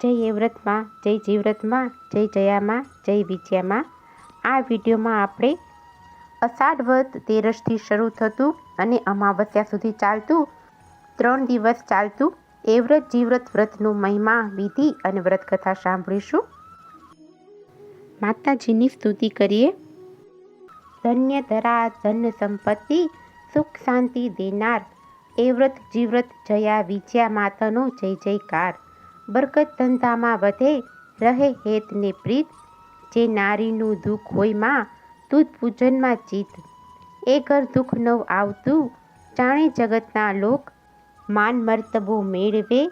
જય એ વ્રતમાં, જય જીવ્રતમાં, જય જયામાં, જય વિજયામાં. આ વિડીયોમાં આપણે અષાઢ વ્રત તેરસથી શરૂ થતું અને અમાવસ્યા સુધી ચાલતું, ત્રણ દિવસ ચાલતું એ વ્રત જીવ્રત વ્રતનું મહિમા, વિધિ અને વ્રત કથા સાંભળીશું. માતાજીની સ્તુતિ કરીએ. ધન્ય ધરા, ધન સંપત્તિ, સુખ શાંતિ દેનાર, એ વ્રત જીવ્રત જયા વિજયા માતાનો જય જયકાર. બરકત ધંધામાં વધે, રહે હેત ને પ્રીત. જે નારીનું દુઃખ હોયમાં, તું પૂજનમાં ચિત એ ઘર દુઃખ નવ આવતું, જાણે જગતના લોક માન મર્તબો મેળવે,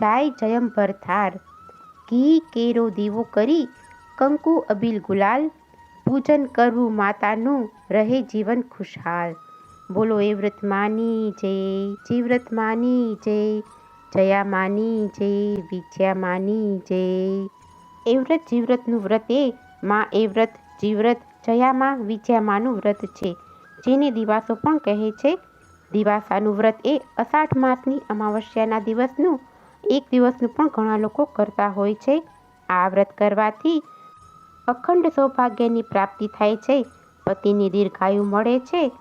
જાય જયંભર થાર ઘી, કેરો, દીવો કરી, કંકુ, અબીલ, ગુલાલ, પૂજન કરવું માતાનું, રહે જીવન ખુશહાલ બોલો એ વ્રત માની જય જીવ્રત માની જય. જયા માની જય વિજયા માની જય. એ વ્રત જીવ્રતનું વ્રત એ, માં એ વ્રત જીવ્રત, જયામાં વિજયામાનું વ્રત છે. જેને દિવાસો પણ કહે છે. દિવાસાનું વ્રત એ અષાઢ માસની અમાવસ્યાના દિવસનું, એક દિવસનું પણ ઘણા લોકો કરતા હોય છે. આ વ્રત કરવાથી અખંડ સૌભાગ્યની પ્રાપ્તિ થાય છે, પતિની દીર્ઘાયુ મળે છે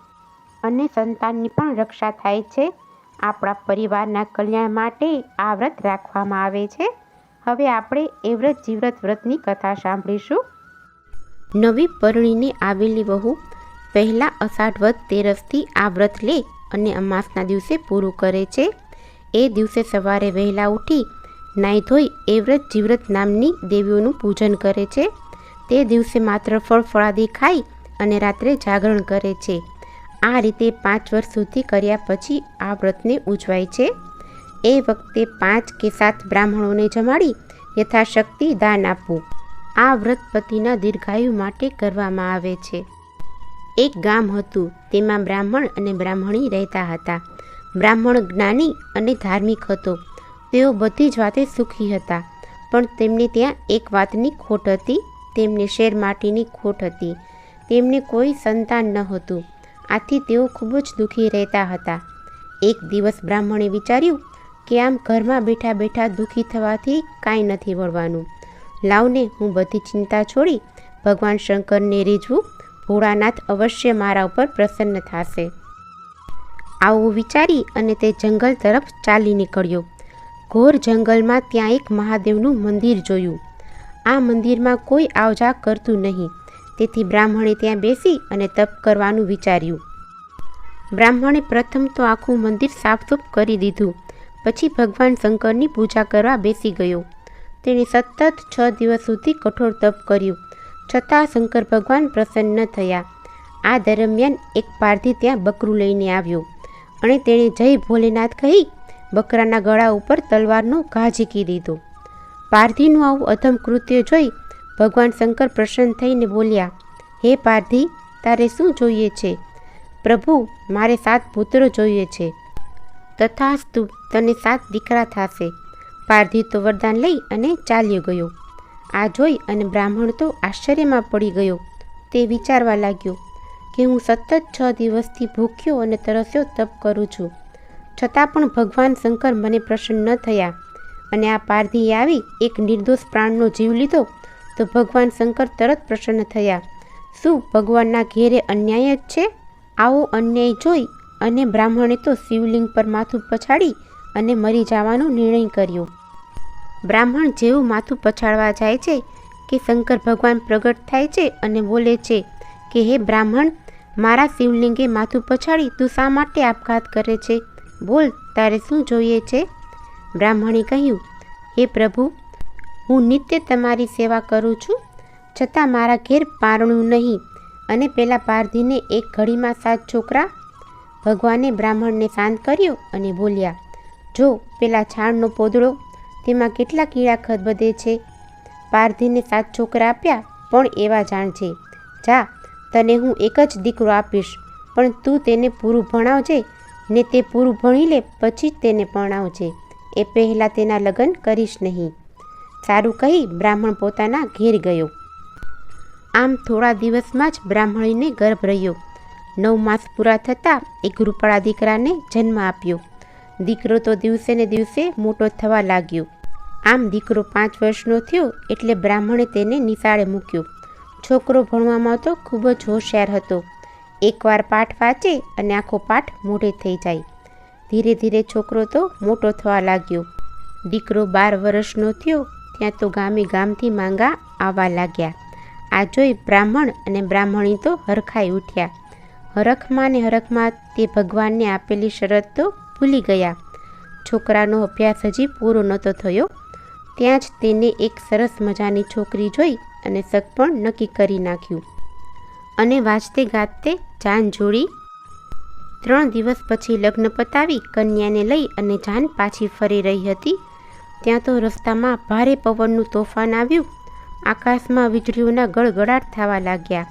અને સંતાનની પણ રક્ષા થાય છે. આપણા પરિવારના કલ્યાણ માટે આ વ્રત રાખવામાં આવે છે. હવે આપણે એ વ્રત જીવ્રત વ્રતની કથા સાંભળીશું. નવી પરણીને આવેલી વહુ પહેલાં અષાઢ વ્રત તેરસથી આ વ્રત લે અને અમાસના દિવસે પૂરું કરે છે. એ દિવસે સવારે વહેલા ઉઠી નાહી ધોઈ એ વ્રત જીવ્રત નામની દેવીઓનું પૂજન કરે છે. તે દિવસે માત્ર ફળ ફળાદી ખાઈ અને રાત્રે જાગરણ કરે છે. આ રીતે પાંચ વર્ષ સુધી કર્યા પછી આ વ્રતને ઉજવાય છે. એ વખતે પાંચ કે સાત બ્રાહ્મણોને જમાડી યથાશક્તિ દાન આપવું. આ વ્રત પતિના દીર્ઘાયુ માટે કરવામાં આવે છે. એક ગામ હતું, તેમાં બ્રાહ્મણ અને બ્રાહ્મણી રહેતા હતા. બ્રાહ્મણ જ્ઞાની અને ધાર્મિક હતો. તેઓ બધી જ વાતે સુખી હતા, પણ તેમને ત્યાં એક વાતની ખોટ હતી. તેમને શેર માટીની ખોટ હતી. તેમને કોઈ સંતાન ન હતું. આથી તેઓ ખૂબ જ દુઃખી રહેતા હતા. એક દિવસ બ્રાહ્મણે વિચાર્યું કે આમ ઘરમાં બેઠા બેઠા દુઃખી થવાથી કાંઈ નથી વળવાનું. લાવને હું બધી ચિંતા છોડી ભગવાન શંકરને રીઝવું, ભોળાનાથ અવશ્ય મારા ઉપર પ્રસન્ન થશે. આવું વિચારી અને તે જંગલ તરફ ચાલી નીકળ્યો. ઘોર જંગલમાં ત્યાં એક મહાદેવનું મંદિર જોયું. આ મંદિરમાં કોઈ આવજા કરતું નહીં. તેથી બ્રાહ્મણે ત્યાં બેસી અને તપ કરવાનું વિચાર્યું. બ્રાહ્મણે પ્રથમ તો આખું મંદિર સાફસૂફ કરી દીધું. પછી ભગવાન શંકરની પૂજા કરવા બેસી ગયો. તેણે સતત છ દિવસ સુધી કઠોર તપ કર્યું. છતાં શંકર ભગવાન પ્રસન્ન થયા. આ દરમિયાન એક પારધી ત્યાં બકરું લઈને આવ્યો. અને તેણે જય ભોલેનાથ કહી બકરાના ગળા ઉપર તલવારનો ઘા ઝીકી દીધો. પારધીનું આવું અધમ કૃત્ય જોઈ ભગવાન શંકર પ્રસન્ન થઈને બોલ્યા, હે પારધી, તારે શું જોઈએ છે? પ્રભુ, મારે સાત પુત્રો જોઈએ છે. તથાસ્તુ, તને સાત દીકરા થશે. પારધી તો વરદાન લઈ અને ચાલ્યો ગયો. આ જોઈ અને બ્રાહ્મણ તો આશ્ચર્યમાં પડી ગયો. તે વિચારવા લાગ્યો કે હું સતત છ દિવસથી ભૂખ્યો અને તરસ્યો તપ કરું છું. છતાં પણ ભગવાન શંકર મને પ્રસન્ન ન થયા અને આ પારધીએ આવી એક નિર્દોષ પ્રાણનો જીવ લીધો તો ભગવાન શંકર તરત પ્રસન્ન થયા. શું ભગવાનના ઘેરે અન્યાય જ છે? આવો અન્યાય જોઈ અને બ્રાહ્મણે તો શિવલિંગ પર માથું પછાડી અને મરી જવાનો નિર્ણય કર્યો. બ્રાહ્મણ જેવું માથું પછાડવા જાય છે કે શંકર ભગવાન પ્રગટ થાય છે અને બોલે છે કે, હે બ્રાહ્મણ, મારા શિવલિંગે માથું પછાડી તું શા માટે આપઘાત કરે છે? બોલ, તારે શું જોઈએ છે? બ્રાહ્મણે કહ્યું, હે પ્રભુ હું નિત્ય તમારી સેવા કરું છું. છતાં મારા ઘેર પારણું નહીં અને પેલા પારધીને એક ઘડીમાં સાત છોકરા ભગવાને બ્રાહ્મણને શાંત કર્યો અને બોલ્યા, જો પેલા છાણનો પોદળો તેમાં કેટલા કીડા ખત બધે છે? પારધીને સાત છોકરા આપ્યા પણ એવા જાણ છે જા, તને હું એક જ દીકરો આપીશ, પણ તું તેને પૂરું ભણાવજે ને તે પૂરું ભણી લે પછી જ તેને ભણાવજે એ પહેલાં તેના લગ્ન કરીશ નહીં. સારું કહી બ્રાહ્મણ પોતાના ઘેર ગયો. આમ થોડા દિવસમાં જ બ્રાહ્મણીને ગર્ભ રહ્યો. નવ માસ પૂરા થતાં એક રૂપાળા દીકરાને જન્મ આપ્યો. દીકરો તો દિવસે ને દિવસે મોટો થવા લાગ્યો. આમ દીકરો પાંચ વર્ષનો થયો એટલે બ્રાહ્મણે તેને નિશાળે મૂક્યો. છોકરો ભણવામાં તો ખૂબ જ હોશિયાર હતો. એકવાર પાઠ વાંચે અને આખો પાઠ મોઢે થઈ જાય. ધીરે ધીરે છોકરો તો મોટો થવા લાગ્યો. દીકરો બાર વર્ષનો થયો ત્યાં તો ગામે ગામથી માંગા આવવા લાગ્યા. આ જોઈ બ્રાહ્મણ અને બ્રાહ્મણી તો હરખાઈ ઉઠ્યા. હરખમાં ને હરખમાં તે ભગવાનને આપેલી શરત તો ભૂલી ગયા. છોકરાનો અભ્યાસ હજી પૂરો નહોતો થયો. ત્યાં જ તેને એક સરસ મજાની છોકરી જોઈ અને સગ પણ નક્કી કરી નાખ્યું. અને વાંચતે ગાજતે જાન જોડી ત્રણ દિવસ પછી લગ્ન પતાવી કન્યાને લઈ અને જાન પાછી ફરી રહી હતી ત્યાં તો રસ્તામાં ભારે પવનનું તોફાન આવ્યું. આકાશમાં વીજળીઓના ગળગળાટ થવા લાગ્યા.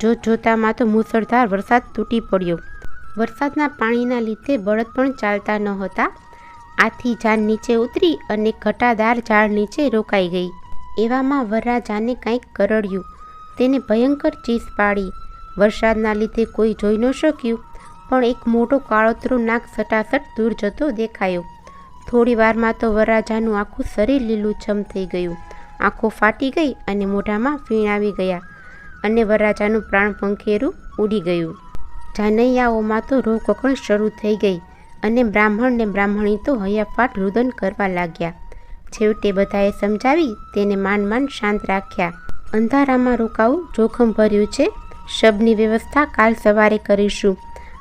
જો જોતામાં તો મુસળધાર વરસાદ તૂટી પડ્યો. વરસાદના પાણીના લીધે બળદ પણ ચાલતા ન હતા. આથી જાન નીચે ઉતરી અને ઘટાદાર ઝાડ નીચે રોકાઈ ગઈ. એવામાં વરરાજાને કંઈક કરડ્યું. તેને ભયંકર ચીસ પાડી. વરસાદના લીધે કોઈ જોઈ ન શક્યું, પણ એક મોટો કાળોતરો નાક સટાસટ દૂર જતો દેખાયો. થોડી વારમાં તો વરરાજાનું આખું શરીર લીલુંછમ થઈ ગયું. આંખો ફાટી ગઈ અને મોઢામાં ફીણ આવી ગયા અને વરરાજાનું પ્રાણ પંખેરું ઉડી ગયું. જાનૈયાઓમાં તો રોકકણ શરૂ થઈ ગઈ અને બ્રાહ્મણ ને બ્રાહ્મણી તો હૈયાફાટ રુદન કરવા લાગ્યા. છેવટે બધાએ સમજાવી તેને માન માન શાંત રાખ્યા. અંધારામાં રોકાવું જોખમ ભર્યું છે. શબની વ્યવસ્થા કાલ સવારે કરીશું.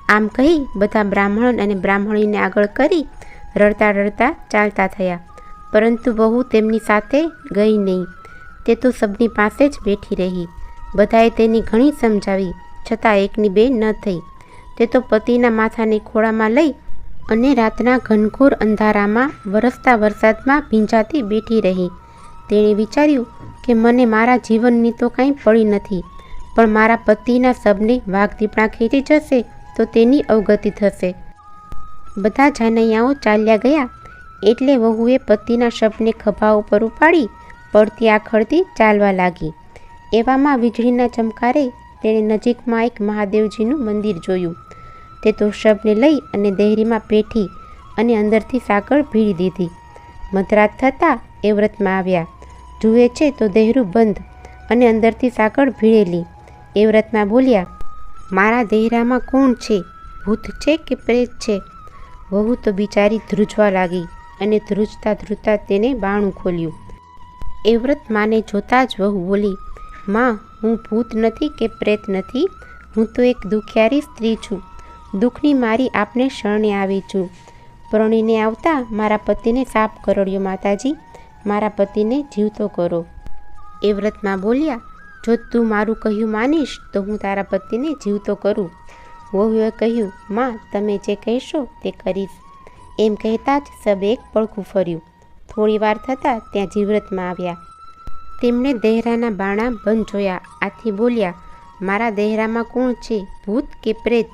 આમ કહી બધા બ્રાહ્મણ અને બ્રાહ્મણીને આગળ કરી રડતા રડતા ચાલતા થયા. પરંતુ બહુ તેમની સાથે ગઈ નહીં. તે તો સબની પાસે જ બેઠી રહી. બધાએ તેની ઘણી સમજાવી, છતાં એકની બે ન થઈ. તે તો પતિના માથાને ખોળામાં લઈ અને રાતના ઘનઘોર અંધારામાં વરસતા વરસાદમાં ભીંજાતી બેઠી રહી. તેણે વિચાર્યું કે મને મારા જીવનની તો કાંઈ પડી નથી, પણ મારા પતિના શબને વાઘ દીપડા ખેંચી જશે તો તેની અવગતિ થશે. બધા જાનૈયાઓ ચાલ્યા ગયા. એટલે વહુએ પતિના શબને ખભા ઉપર ઉપાડી પડતી આખડતી ચાલવા લાગી. એવામાં વીજળીના ચમકારે તેણે નજીકમાં એક મહાદેવજીનું મંદિર જોયું. તે તો શબને લઈ અને દેહરીમાં પેઠી અને અંદરથી સાકળ ભીડી દીધી. મધરાત થતાં એ વ્રતમાં આવ્યા. જુએ છે તો દેહરું બંધ અને અંદરથી સાકળ ભીડેલી. એ વ્રતમાં બોલ્યા, મારા દેહરામાં કોણ છે? ભૂત છે કે પ્રેત છે? વહુ તો બિચારી ધ્રુજવા લાગી અને ધ્રુજતા ધ્રુજતા તેને બાણું ખોલ્યું. એ વ્રત માને જોતાં જ વહુ બોલી, માં, હું ભૂત નથી કે પ્રેત નથી? હું તો એક દુખિયારી સ્ત્રી છું. દુઃખની મારી આપને શરણે આવી છું. પરણીને આવતા મારા પતિને સાપ કરડ્યો માતાજી. મારા પતિને જીવતો કરો. એ વ્રતમાં બોલ્યા, જો તું મારું કહ્યું માનીશ, તો હું તારા પતિને જીવતો કરું. વહુએ કહ્યું, માં, તમે જે કહેશો તે કરીશ. એમ કહેતા જ સબે એક પડખું ફર્યું. થોડી વાર થતાં ત્યાં જીવ્રતમાં આવ્યા. તેમણે દેહરાના બાણા બંધ જોયા. આથી બોલ્યા, મારા દેહરામાં કોણ છે? ભૂત કે પ્રેત?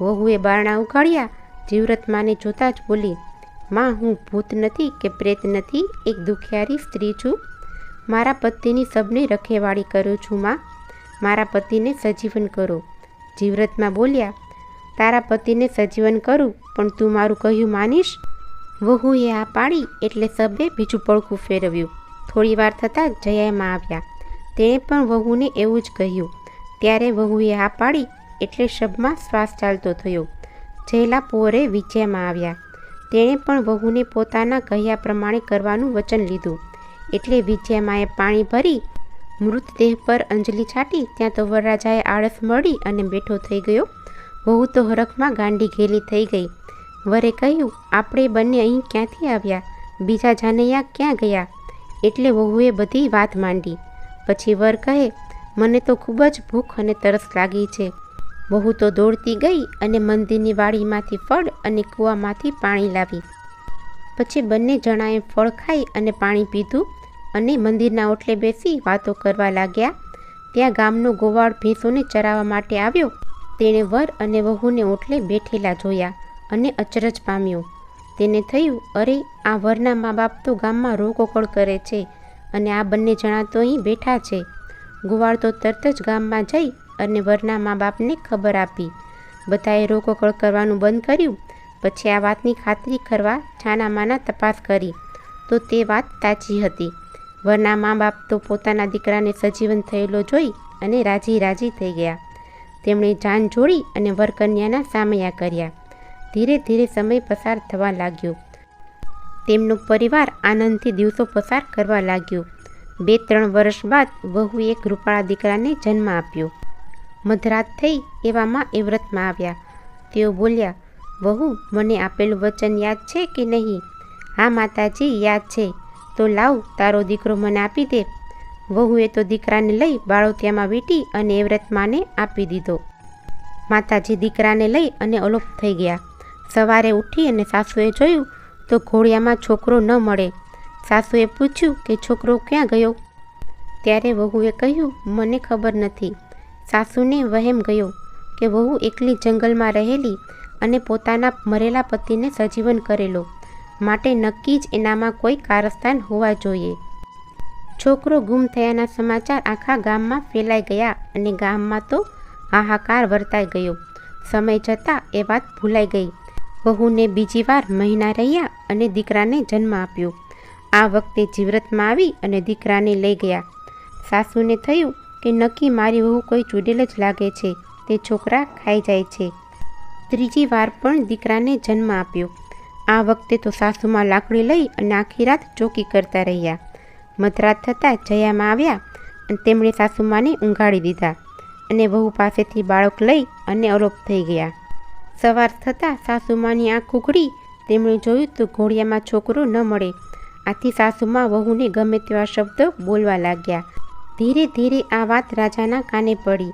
વહુએ બારણા ઉઘાડ્યા જીવ્રતમાને જોતાં જ બોલી, માં, હું ભૂત નથી કે પ્રેત નથી, એક દુખિયારી સ્ત્રી છું. મારા પતિની સબને રખેવાળી કરું છું, માં. મારા પતિને સજીવન કરો. જીવ્રતમાં બોલ્યા, તારા પતિને સજીવન કરું, પણ તું મારું કહ્યું માનીશ? વહુએ આ પાડી એટલે સબે બીજું પડખું ફેરવ્યું. થોડી વાર થતાં જયામાં આવ્યા. તેણે પણ વહુને એવું જ કહ્યું, ત્યારે વહુએ આ પાડી એટલે શબમાં શ્વાસ ચાલતો થયો. જયલા પોરે વિજયામાં આવ્યા. તેણે પણ વહુને પોતાના કહ્યા પ્રમાણે કરવાનું વચન લીધું. એટલે વિજયામાએ પાણી ભરી મૃતદેહ પર અંજલિ છાટી ત્યાં તો વરરાજાએ આળસ મળી અને બેઠો થઈ ગયો. વહુ તો હરખમાં ગાંડી ઘેલી થઈ ગઈ. વરે કહ્યું, આપણે બંને અહીં ક્યાંથી આવ્યા? બીજા જાનૈયા ક્યાં ગયા? એટલે વહુએ બધી વાત માંડી. પછી વર કહે, મને તો ખૂબ જ ભૂખ અને તરસ લાગી છે. વહુ તો દોડતી ગઈ અને મંદિરની વાડીમાંથી ફળ અને કૂવામાંથી પાણી લાવી. પછી બંને જણાએ ફળ ખાઈ અને પાણી પીધું. અને મંદિરના ઓટલે બેસી વાતો કરવા લાગ્યા. ત્યાં ગામનો ગોવાળ ભેંસોને ચરાવવા માટે આવ્યો. તેણે વર અને વહુને ઓટલે બેઠેલા જોયા અને અચરજ પામ્યો. તેને થયું, અરે, આ વરના મા બાપ તો ગામમાં રોકોકળ કરે છે અને આ બંને જણા તો અહીં બેઠા છે. ગોવાળ તો તરત જ ગામમાં જઈ અને વરના મા બાપને ખબર આપી. બધાએ રોકોકળ કરવાનું બંધ કર્યું. પછી આ વાતની ખાતરી કરવા છાનામાના તપાસ કરી. તો તે વાત સાચી હતી. વરના મા બાપ તો પોતાના દીકરાને સજીવન થયેલો જોઈ અને રાજી રાજી થઈ ગયા. તેમણે જાન જોડી અને વરકન્યાના સામયા કર્યા. ધીરે ધીરે સમય પસાર થવા લાગ્યો. તેમનો પરિવાર આનંદથી દિવસો પસાર કરવા લાગ્યો. બે ત્રણ વર્ષ બાદ વહુએ એક રૂપાળા દીકરાને જન્મ આપ્યો. મધરાત થઈ એવામાં એ વ્રતમાં આવ્યા. તેઓ બોલ્યા, વહુ, મને આપેલું વચન યાદ છે કે નહીં? હા માતાજી યાદ છે. તો લાવ, તારો દીકરો મને આપી દે. વહુએ તો દીકરાને લઈ બાળોતિયામાં વીંટી અને એ વ્રતમાને આપી દીધો. માતાજી દીકરાને લઈ અને અલોપ થઈ ગયા. સવારે ઉઠી અને સાસુએ જોયું તો ઘોડિયામાં છોકરો ન મળે. સાસુએ પૂછ્યું કે છોકરો ક્યાં ગયો? ત્યારે વહુએ કહ્યું, મને ખબર નથી. સાસુને વહેમ ગયો કે વહુ એકલી જંગલમાં રહેલી અને પોતાના મરેલા પતિને સજીવન કરેલો. માટે નક્કી જ એનામાં કોઈ કારસ્તાન હોવા જોઈએ. છોકરો ગુમ થયાના સમાચાર આખા ગામમાં ફેલાઈ ગયા અને ગામમાં તો હાહાકાર વર્તાઈ ગયો. સમય જતાં એ વાત ભૂલાઈ ગઈ. વહુને બીજી વાર મહિના રહ્યા અને દીકરાને જન્મ આપ્યો. આ વખતે જીવ્રતમાં આવી અને દીકરાને લઈ ગયા. સાસુને થયું કે નક્કી મારી વહુ કોઈ ચૂડેલ જ લાગે છે. તે છોકરા ખાઈ જાય છે. ત્રીજી વાર પણ દીકરાને જન્મ આપ્યો. આ વખતે તો સાસુમાં લાકડી લઈ અને આખી રાત ચોકી કરતા રહ્યા. મધરાત થતાં જયામાં આવ્યા અને તેમણે સાસુમાને ઊંઘાડી દીધા અને વહુ પાસેથી બાળક લઈ અને અલોપ થઈ ગયા. સવાર થતાં સાસુમાની આંખ ઉઘડી. તેમણે જોયું તો ઘોડિયામાં છોકરો ન મળે. આથી સાસુમાં વહુને ગમે તેવા શબ્દો બોલવા લાગ્યા. ધીરે ધીરે આ વાત રાજાના કાને પડી.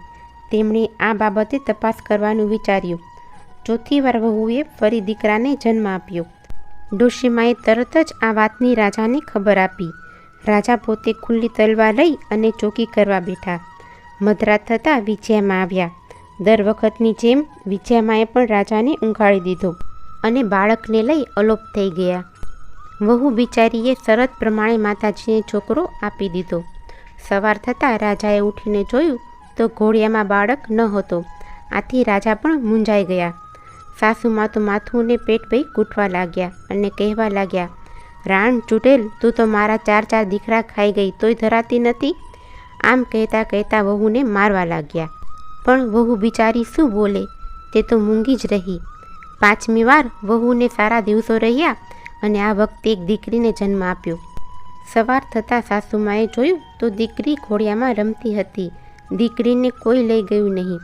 તેમણે આ બાબતે તપાસ કરવાનું વિચાર્યું. ચોથી વાર વહુએ ફરી દીકરાને જન્મ આપ્યો. ડોશીમાએ તરત જ આ વાતની રાજાને ખબર આપી. રાજા પોતે ખુલ્લી તલવાર લઈ અને ચોકી કરવા બેઠા. મધરાત થતાં વિજયામાં આવ્યા. દર વખતની જેમ વિજયામાએ પણ રાજાને ઊંઘાડી દીધો અને બાળકને લઈ અલોપ થઈ ગયા. વહુ બિચારીએ શરત પ્રમાણે માતાજીને છોકરો આપી દીધો. સવાર થતાં રાજાએ ઉઠીને જોયું તો ઘોડિયામાં બાળક ન હતો. આથી રાજા પણ મૂંઝાઈ ગયા. સાસુમાં તો માથું ને પેટ ભાઈ કૂટવા લાગ્યા અને કહેવા લાગ્યા, રાણ ચૂંટેલ, તું તો મારા ચાર ચાર દીકરા ખાઈ ગઈ, તોય ધરાતી નથી? આમ કહેતા કહેતા વહુને મારવા લાગ્યા. પણ વહુ બિચારી શું બોલે? તે તો મૂંગી જ રહી. પાંચમી વાર વહુને સારા દિવસો રહ્યા અને આ વખતે એક દીકરીને જન્મ આપ્યો. સવાર થતાં સાસુમાએ જોયું તો દીકરી ઘોડિયામાં રમતી હતી. દીકરીને કોઈ લઈ ગયું નહીં.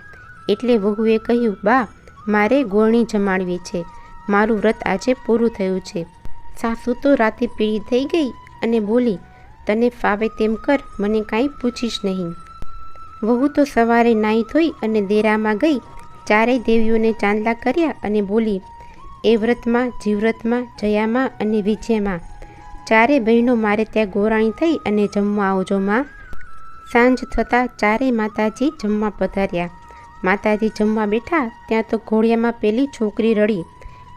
એટલે વહુએ કહ્યું, બા મારે ગોળણી જમાડવી છે. મારું વ્રત આજે પૂરું થયું છે. સાસુ તો રાતે પીળી થઈ ગઈ અને બોલી, તને ફાવે તેમ કર, મને કાંઈ પૂછીશ નહીં. વહુ તો સવારે નાહી ધોઈ અને દેરામાં ગઈ. ચારેય દેવીઓને ચાંદલા કર્યા અને બોલી, એ વ્રતમાં જીવ્રતમાં જયામાં અને વિજયમાં. ચારે બહેનો મારે ત્યાં ગોરાણી થઈ અને જમવા આવજો, માં. સાંજ થતાં ચારેય માતાજી જમવા પધાર્યા. માતાજી જમવા બેઠા, ત્યાં તો ઘોડિયામાં પેલી છોકરી રડી.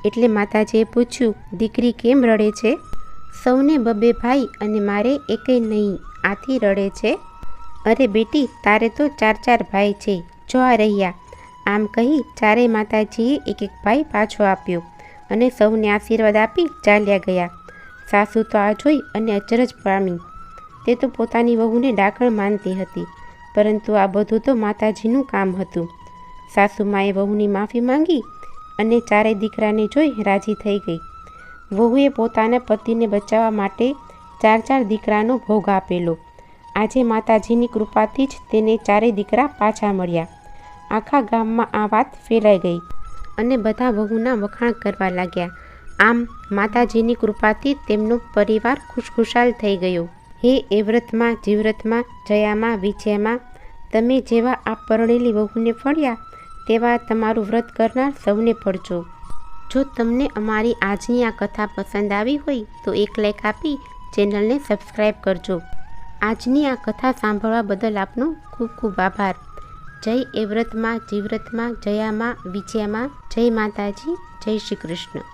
એટલે માતાજીએ પૂછ્યું, દીકરી કેમ રડે છે? સૌને બબે ભાઈ અને મારે એકેય નહીં, આથી રડે છે. અરે બેટી, તારે તો ચાર ચાર ભાઈ છે, જો આ રહ્યા. આમ કહી ચારેય માતાજીએ એક એક ભાઈ પાછો આપ્યો અને સૌને આશીર્વાદ આપી ચાલ્યા ગયા. સાસુ તો આ જોઈ અને અચરજ પામી. તે તો પોતાની વહુને ડાકણ માનતી હતી, પરંતુ આ બધું તો માતાજીનું કામ હતું. સાસુમાએ વહુની માફી માંગી અને ચારેય દીકરાને જોઈ રાજી થઈ ગઈ. વહુએ પોતાના પતિને બચાવવા માટે ચાર ચાર દીકરાનો ભોગ આપેલો. આજે માતાજીની કૃપાથી જ તેને ચારેય દીકરા પાછા મળ્યા. આખા ગામમાં આ વાત ફેલાઈ ગઈ અને બધા વહુના વખાણ કરવા લાગ્યા. આમ માતાજીની કૃપાથી તેમનો પરિવાર ખુશખુશાલ થઈ ગયો. હે એવ્રતમાં, જીવ્રતમાં, જયામાં, વિજયમાં, તમે જેવા આ પરણેલી વહુને ફળ્યા તેવા તમારું વ્રત કરનાર સૌને પડજો જો તમને અમારી આજની આ કથા પસંદ આવી હોય, તો એક લાઈક આપી ચેનલને સબસ્ક્રાઈબ કરજો. આજની આ કથા સાંભળવા બદલ આપનો ખૂબ ખૂબ આભાર. જય એ વ્રતમાં જીવ્રતમાં જયામાં, વિજયામાં, જય માતાજી, જય શ્રી કૃષ્ણ.